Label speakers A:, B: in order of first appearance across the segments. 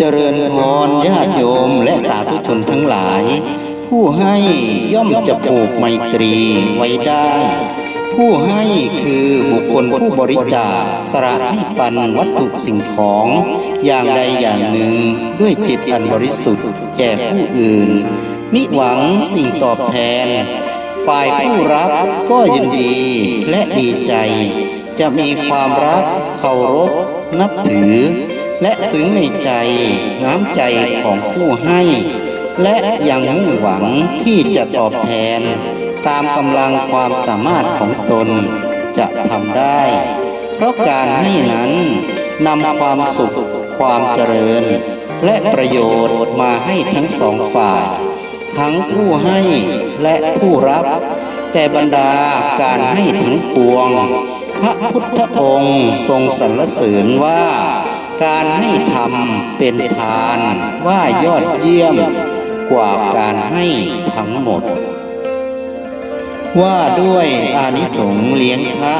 A: เจริญพรญาติโยมและสาธุชนทั้งหลาย ผู้ให้ย่อมจะผูกไมตรีไว้ได้ ผู้ให้คือบุคคลผู้บริจาคสละให้ปันวัตถุสิ่งของอย่างใดอย่างหนึ่งด้วยจิตอันบริสุทธิ์แก่ผู้อื่นมิหวังสิ่งตอบแทน ฝ่ายผู้รับก็ยินดีและดีใจ จะมีความรักเคารพนับถือ และซึ้งในใจน้ำใจของผู้ให้ และยังมุ่งหวังที่จะตอบแทน ตามกำลังความสามารถของตนจะทำได้ เพราะการให้นั้นนำความสุข ความเจริญ และประโยชน์มาให้ทั้งสองฝ่าย ทั้งผู้ให้และผู้รับ แต่บรรดาการให้ทั้งปวง พระพุทธองค์ทรงสรรเสริญว่า การให้ธรรมเป็นทานว่ายอดเยี่ยมกว่าการให้ทั้งหมด ว่าด้วยอานิสงส์เลี้ยงพระ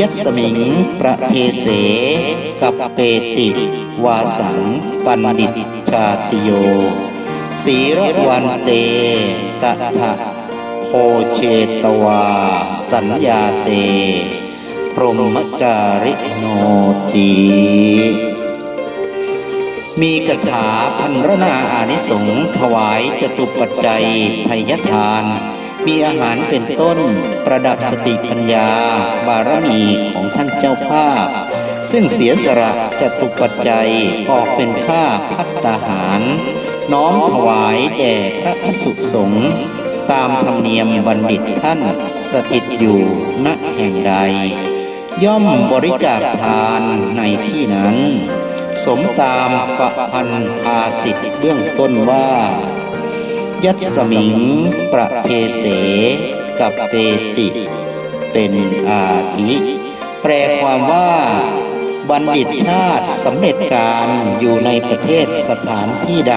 A: ยัสมิงประเทเส กับเปติ วาสังปันดิตชาติโยสีรวันเตตถะโพเชตวา สัญญาเต รหมจาริโนติมีกถาพันรนาอานิสงส์ถวายจตุปัจจัยไทยทาน มีอาหารเป็นต้นประดับสติปัญญา บารมีของท่านเจ้าภาพ ซึ่งเสียสละจตุปัจจัยออกเป็นค่าพัตตาหาร น้อมถวายแด่พระภิกษุสงฆ์ตามธรรมเนียมบัณฑิตท่านสถิตอยู่ณแห่งใด ย่อมบริจาคทานในที่นั้น สมตามประพันธ์ภาสิทธิเบื้องต้นว่า ยัตสมิงประเทเสกับเปติ เป็นอาทิแปลความว่าบัณฑิตชาติสำเร็จการอยู่ในประเทศสถานที่ใด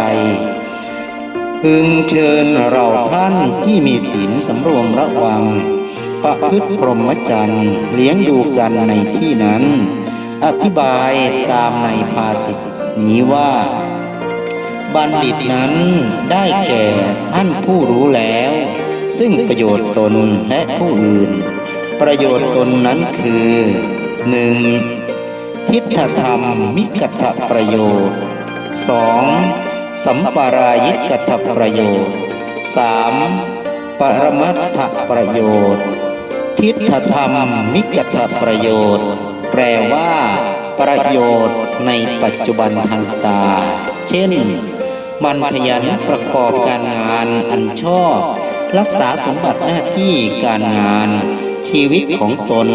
A: พึงเชิญเราท่านที่มีศีลสำรวมระวัง ประพฤติพรหมจรรย์เลี้ยงดูกันในที่นั้น อธิบายตามในภาษิตนี้ว่า บัณฑิตนั้นได้แก่ท่านผู้รู้แล้ว ซึ่งประโยชน์ตนและผู้อื่น ประโยชน์ตนนั้นคือหนึ่งทิฏฐธรรมมิกัตประโยชน์ 2. สัมปารายิกัตประโยชน์ 3. ปรมัตถประโยชน์ ทิฏฐธรรมมิกตประโยชน์ แปลว่า ประโยชน์ในปัจจุบันทันตา เช่น มันขยันประกอบการงานอันชอบ รักษาสมบัติหน้าที่การงาน ชีวิตของตน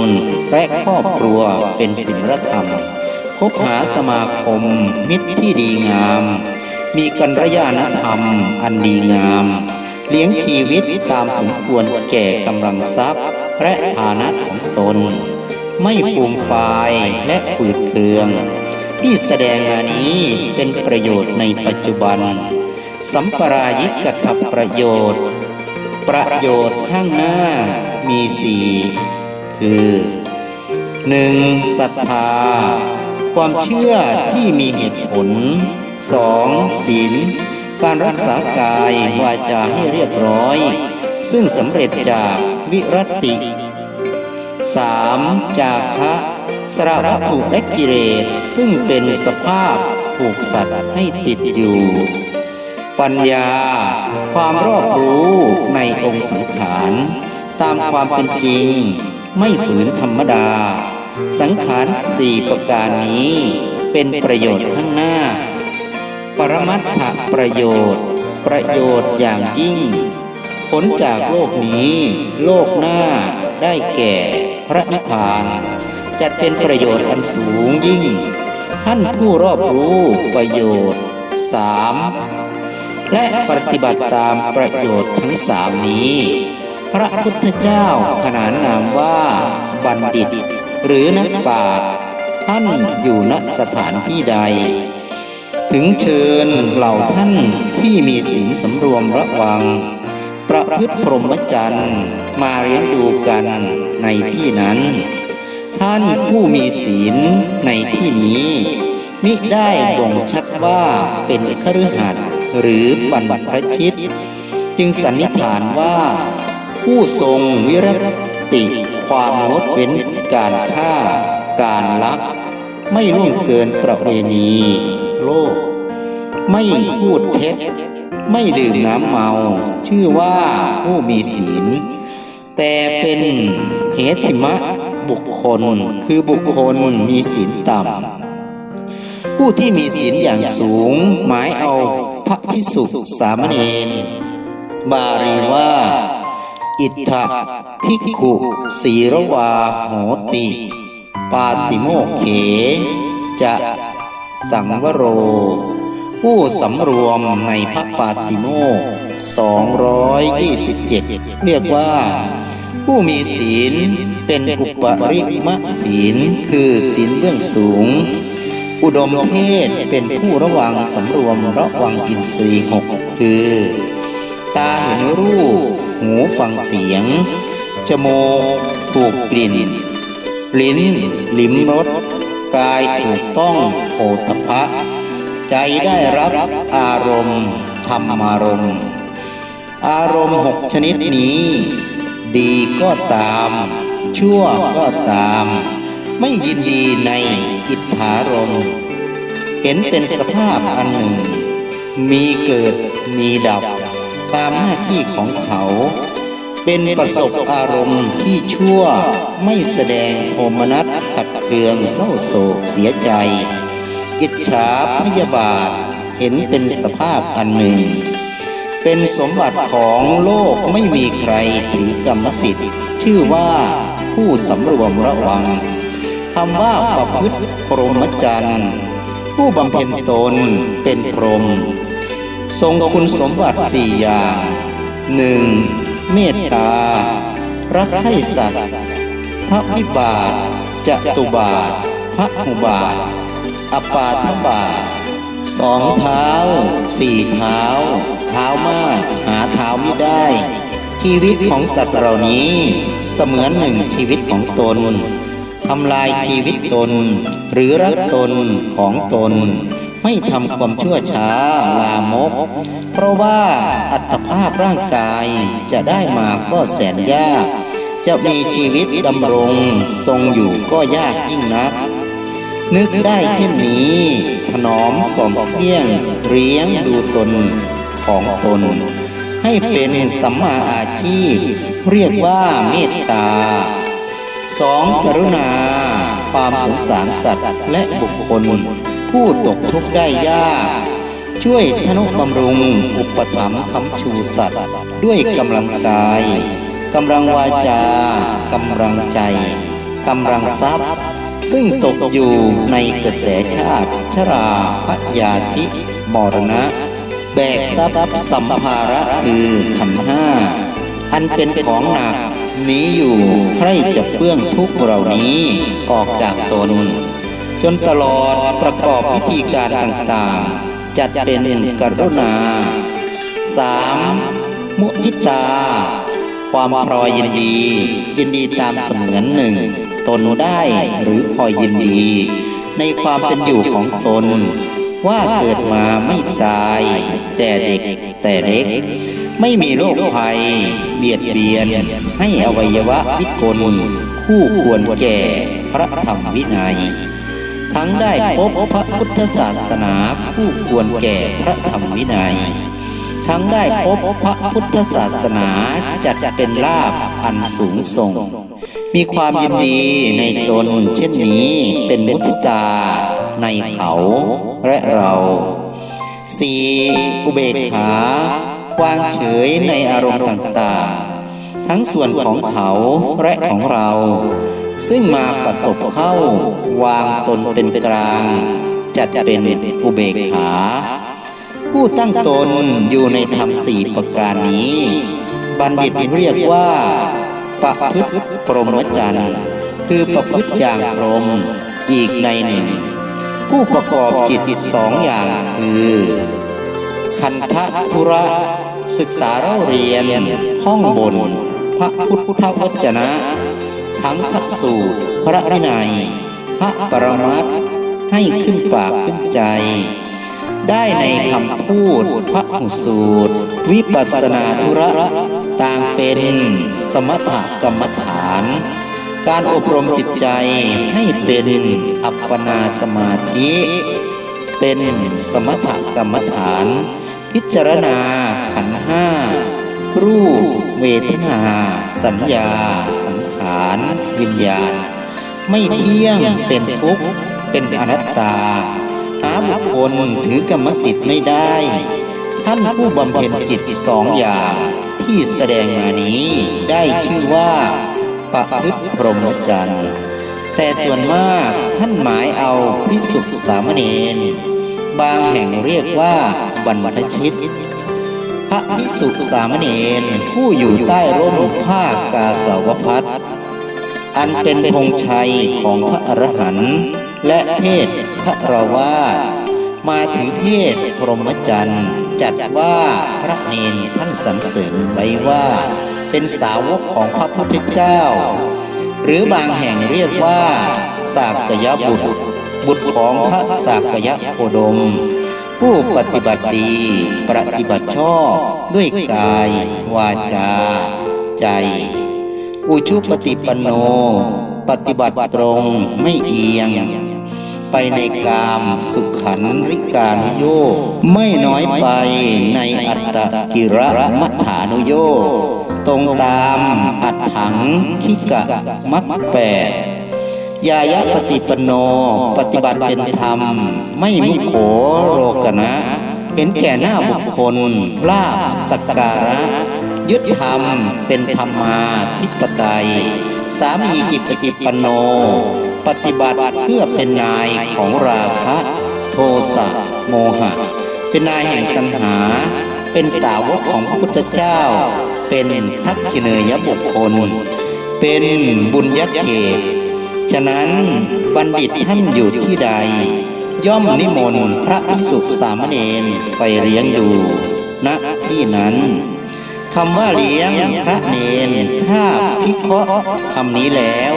A: และครอบครัวเป็นศีลธรรม คบหาสมาคม มิตรที่ดีงาม มีกัลยาณธรรม อันดีงาม เลี้ยงชีวิตตามสมควรแก่กำลังทรัพย์ และฐานะของตน ไม่ฟูมฟายและฝืดเคือง ที่แสดงมานี้เป็นประโยชน์ในปัจจุบัน สัมปรายิกัตถประโยชน์ ประโยชน์ข้างหน้ามีสี่คือหนึ่งศรัทธา ความเชื่อที่มีเหตุผลสองศีล การรักษากายวาจาให้เรียบร้อย ซึ่งสำเร็จจากวิรติ 3. จากคะสระวัตถุและกิเลสซึ่งเป็นสภาพผูกสัตว์ให้ติดอยู่ ปัญญา ความรอบรู้ในองค์สังขาร ตามความเป็นจริง ไม่ฝืนธรรมดา สังขารสี่ประการนี้เป็นประโยชน์ข้างหน้า ปรมัตถประโยชน์ ประโยชน์อย่างยิ่ง ผลจากโลกนี้ โลกหน้าได้แก่พระนิพพานจัดเป็นประโยชน์อันสูงยิ่ง ท่านผู้รอบรู้ประโยชน์สามและปฏิบัติตามประโยชน์ทั้งสามนี้ พระพุทธเจ้าขนานนามว่าบัณฑิต หรือนักปราชญ์ท่านอยู่ณสถานที่ใด ถึงเชิญเหล่าท่านที่มีศีลสำรวมระวัง ประพฤติพรหมจรรย์มาเลี้ยงดูกันในที่นั้น ท่านผู้มีศีลในที่นี้ มิได้บ่งชัดว่าเป็นคฤหัสหรือบรรพชิต จึงสันนิษฐานว่า ผู้ทรงวิรติความงดเว้นการฆ่า การลัก ไม่ล่วงเกินประเวณี โลก ไม่พูดเท็จ ไม่ดื่มน้ำเมา ชื่อว่าผู้มีศีล แต่เป็นเหติมะบุคคล คือบุคคลมีศีลต่ำ ผู้ที่มีศีลอย่างสูง หมายเอาพระพิสุสามเณรบาลีว่า อิทธะภิกขุสีรวาโหติ ปาติโมเข จะสังวโร ผู้สำรวมในพระปาติโมก227 เรียกว่า ผู้มีศีลเป็นอุปริมศีล คือศีลเบื้องสูง อุดมเพศเป็นผู้ระวังสำรวมระวังอินทรีย์หกคือ ตาเห็นรูป หูฟังเสียง จมูกถูกกลิ่น ลิ้น ลิ้มรสกายถูกต้องโผฏฐะ ใจได้รับอารมณ์ธรรมารมณ์ อารมณ์หกชนิดนี้ ดีก็ตาม ชั่วก็ตาม ไม่ยินดีในอิทธารมณ์ เห็นเป็นสภาพอันหนึ่ง มีเกิดมีดับตามหน้าที่ของเขา เป็นประสบอารมณ์ที่ชั่วไม่แสดงโทมนัสขัดเคืองเศร้าโศกเสียใจ อิจฉาพยาบาทเห็นเป็นสภาพอันหนึ่ง เป็นสมบัติของโลกไม่มีใครถือกรรมสิทธิ์ ชื่อว่าผู้สำรวมระวังคำว่าประพฤติพรหมจรรย์ผู้บำเพ็ญตนเป็นพรหมทรงคุณสมบัติสี่อย่างหนึ่งเมตตา รักใคร่สัตว์พระวิบาทจตุบาทพระหุบาท อปาทบาทสองเท้า สี่เท้า เท้ามากหาเท้าไม่ได้ ชีวิตของสัตว์เหล่านี้เสมือนหนึ่งชีวิตของตนทำลายชีวิตตน หรือรักตนของตน ไม่ทำความชั่วช้าลามก เพราะว่าอัตภาพร่างกายจะได้มาก็แสนยาก จะมีชีวิตดำรงทรงอยู่ก็ยากยิ่งนัก นึกได้เช่นนี้ถนอมกล่อมเกลี้ยงเลี้ยงดูตนของตน ให้เป็นสัมมาอาชีพ เรียกว่าเมตตาสองกรุณา ความสงสารสัตว์และบุคคล ผู้ตกทุกข์ได้ยาก ช่วยทนุบำรุง อุปถัมภ์คำชูสัตว์ ด้วยกำลังกายกำลังวาจากำลังใจกำลังทรัพย์ ซึ่งตกอยู่ในกระแสชาติชราพยาธิมรณะ แบกทรัพย์สัมภาระคือขันธ์ห้า อันเป็นของหนักหนี้อยู่ใครจะเปื้องทุกเหล่านี้ออกจากตน จนตลอดประกอบพิธีการต่างๆ จัดเป็นกรุณา 3. มุทิตา ความพอยยินดี ยินดีตามเสมือนหนึ่ง ตนได้หรือพอยยินดี ในความเป็นอยู่ของตน ว่าเกิดมาไม่ตาย แต่เด็กแต่เล็ก ไม่มีโรคภัย เบียดเบียน ให้อวัยวะวิกลคู่ควรแก่พระธรรมวินัย ทั้งได้พบพระพุทธศาสนาคู่ควรแก่พระธรรมวินัย ทั้งได้พบพระพุทธศาสนาจัดเป็นลาภอันสูงส่ง มีความยินดีในตนเช่นนี้เป็นมุทิตาในเขาและเรา 4. อุเบกขาวางเฉยในอารมณ์ต่างๆ ทั้งส่วนของเขาและของเรา ซึ่งมาประสบเข้าวางตนเป็นกลางจัดเป็นอุเบกขา ผู้ตั้งตนอยู่ในธรรมสี่ประการนี้ บัณฑิตเรียกว่าประพฤติพรหมจรรย์คือประพฤติอย่างพรหมอีกในหนึ่ง ผู้ประกอบจิตสองอย่างคือ คันทะธุระศึกษาเล่าเรียน ห้องบน พระพุทธวจนะ ทั้งพระสูตร พระวินัย พระปรมัตให้ขึ้นปากขึ้นใจ ได้ในคำพูดพระหุสูตร วิปัสสนาธุระต่างเป็นสมถกรรมฐาน การอบรมจิตใจให้เป็นอัปปนาสมาธิ เป็นสมถกรรมฐาน พิจารณาขันห้ารูปเวทนา สัญญา สังขาร วิญญาณ ไม่เที่ยงเป็นทุกข์เป็นอนัตตา บุคคลถือกรรมสิทธิ์ไม่ได้ ท่านผู้บำเพ็ญจิตสองอย่างที่แสดงมานี้ได้ชื่อว่าปะพฤติพรหมจรรย์แต่ส่วนมากท่านหมายเอาพิสุทสามเณรบางแห่งเรียกว่าบรรพชิต พระพิสุสามเณรผู้อยู่ใต้ร่มผ้ากาสาวพัดอันเป็นธงชัยของพระอรหันต์ และเพศฆราวาสมาถึงเพศพรหมจรรย์ จัดว่าพระเนนท่านสรรเสริญไว้ว่า เป็นสาวกของพระพุทธเจ้า หรือบางแห่งเรียกว่า สากยบุตร บุตรของพระสากยโคดม ผู้ปฏิบัติดีปฏิบัติชอบด้วยกาย วาจา ใจ อุชุปฏิปโน ปฏิบัติตรงไม่เอียง ไปในกามสุขันริการุโยไม่น้อยไปในอัตตกิระมัฏฐานุโยตรงตามอัตถังคิกะมักแปดยายะปฏิปโน ปฏิบัติเป็นธรรม ไม่มุโขโรกนะ เห็นแก่หน้าบุคคลลาบสักการะ ยึดธรรมเป็นธรรมาธิปไตย สามีจิตปฏิปโน ปฏิบัติเพื่อเป็นนายของราคะโทสะโมหะ เป็นนายแห่งตัณหา เป็นสาวกของพระพุทธเจ้า เป็นทักขิเนยบุคคล เป็นบุญยักเขตฉะนั้นบัณฑิตท่านอยู่ที่ใด ย่อมนิมนต์พระภิกษุสามเณรไปเลี้ยงดูณที่นั้นคำว่าเลี้ยงพระเนนถ้าพิเคราะห์คำนี้แล้ว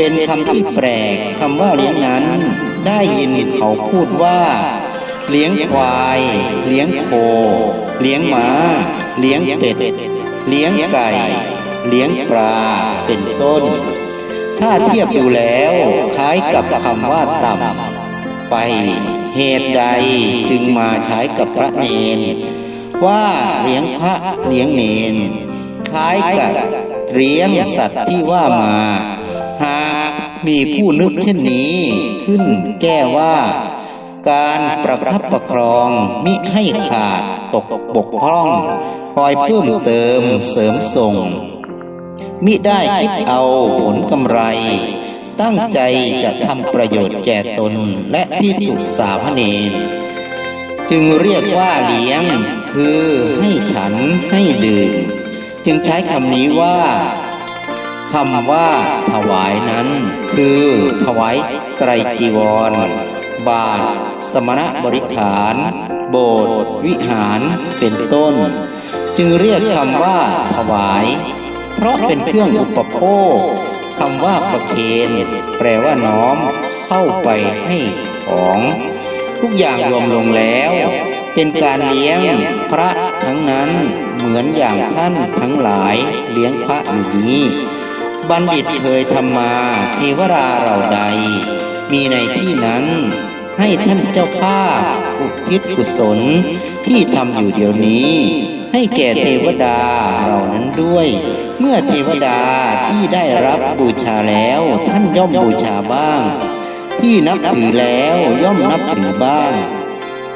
A: เป็นคำที่แปลกคำว่าเลี้ยงนั้น ได้ยินเขาพูดว่า เลี้ยงควาย เลี้ยงโค เลี้ยงหมา เลี้ยงเป็ด เลี้ยงไก่ เลี้ยงปลาเป็นต้น ถ้าเทียบดูแล้วคล้ายกับคำว่าต่ำไปเหตุใดจึงมาใช้กับพระเนน ว่าเลี้ยงพระเลี้ยงเนน คล้ายกับเลี้ยงสัตว์ที่ว่ามา หากมีผู้นึกเช่นนี้ขึ้นแก้ว่า การประคับประครองมิให้ขาดตกบกพร่อง คอยเพิ่มเติมเสริมส่ง มิได้คิดเอาผลกำไร ตั้งใจจะทำประโยชน์แก่ตนและพิสุสามเณรจึงเรียกว่าเลี้ยง คือให้ฉันให้ดื่ม จึงใช้คำนี้ว่า คำว่าถวายนั้น คือถวายไตรจีวร บาท สมณบริขารโบสถ์วิหารเป็นต้น จึงเรียกคำว่าถวาย เพราะเป็นเครื่องอุปโภคคำว่าประเคนแปลว่าน้อมเข้าไปให้ของ ทุกอย่างรวมลงแล้ว เป็นการเลี้ยงพระทั้งนั้นเหมือนอย่างท่านทั้งหลายเลี้ยงพระอยู่นี้ บัณฑิตเคยทำมาเทวราเหล่าใด มีในที่นั้นให้ท่านเจ้าภาพอุทิศกุศลที่ทำอยู่เดี๋ยวนี้ ให้แก่เทวดาเหล่านั้นด้วย เมื่อเทวดาที่ได้รับบูชาแล้วท่านย่อมบูชาบ้าง ที่นับถือแล้วย่อมนับถือบ้าง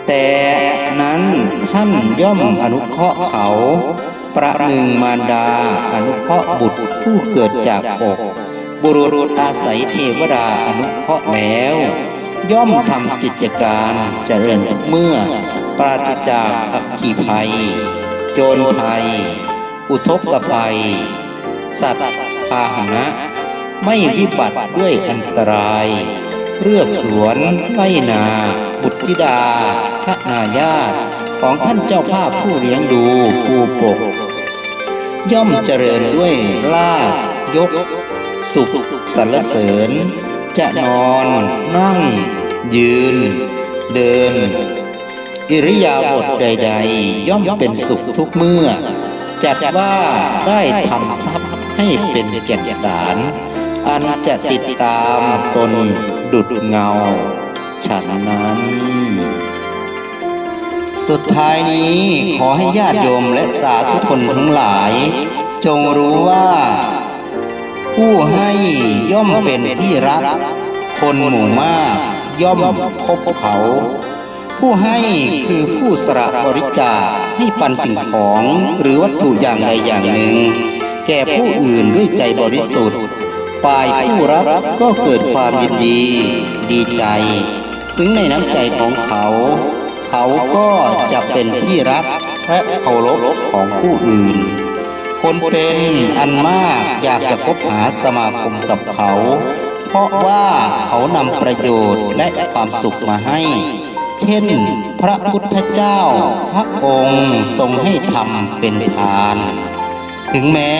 A: แต่นั้นท่านย่อมอนุเคราะห์เขา ประหนึ่งมารดาอนุเคราะห์บุตรผู้เกิดจากอกบุรุษอาศัยเทวดาอนุเคราะห์แล้ว ย่อมทำกิจการเจริญทุกเมื่อ ปราศจากอัคคีภัย โจรภัย อุทกภัย สัตว์พาหนะ ไม่วิบัติด้วยอันตราย เลือกสวนไร่นา บุตรธิดาพระนายาต ของท่านเจ้าภาพผู้เลี้ยงดูปูปก ย่อมเจริญด้วยลาบยก สุขสรรเสริญ จะนอน นั่ง ยืน เดิน อิริยาบถใด ๆ ย่อมเป็นสุขทุกเมื่อ จัดว่าได้ทำทรัพย์ให้เป็นแก่นสารอันจะติดตามตนดุดเงา ฉันนั้น สุดท้ายนี้ขอให้ญาติโยมและสาธุชนทั้งหลาย จงรู้ว่า ผู้ให้ย่อมเป็นที่รัก คนหมู่มาก ย่อมคบเขา ผู้ให้คือผู้สละบริจาคให้ปันสิ่งของหรือวัตถุอย่างใดอย่างหนึ่ง แก่ผู้อื่นด้วยใจบริสุทธิ์ฝ่ายผู้รับก็เกิดความยินดี ดีใจ ซึ่งในน้ำใจของเขา เขาก็จะเป็นที่รักและเคารพของผู้อื่น คนเป็นอันมากอยากจะคบหาสมาคมกับเขา เพราะว่าเขานำประโยชน์และความสุขมาให้ เช่น พระพุทธเจ้าพระองค์ทรงให้ทำเป็นทาน ถึงแม้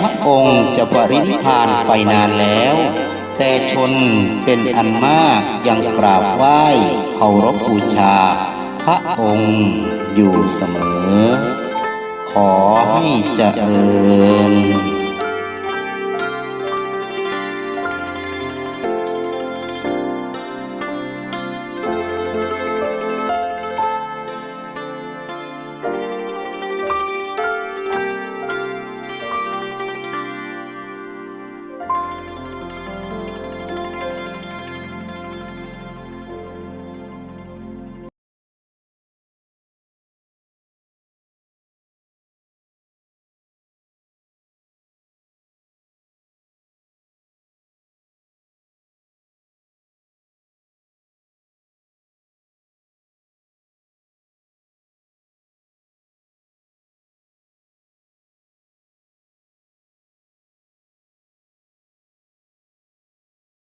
A: พระองค์จะปรินิพพานไปนานแล้วแต่ชนเป็นอันมากยังกราบไหว้เคารพบูชา พระองค์อยู่เสมอ ขอให้เจริญ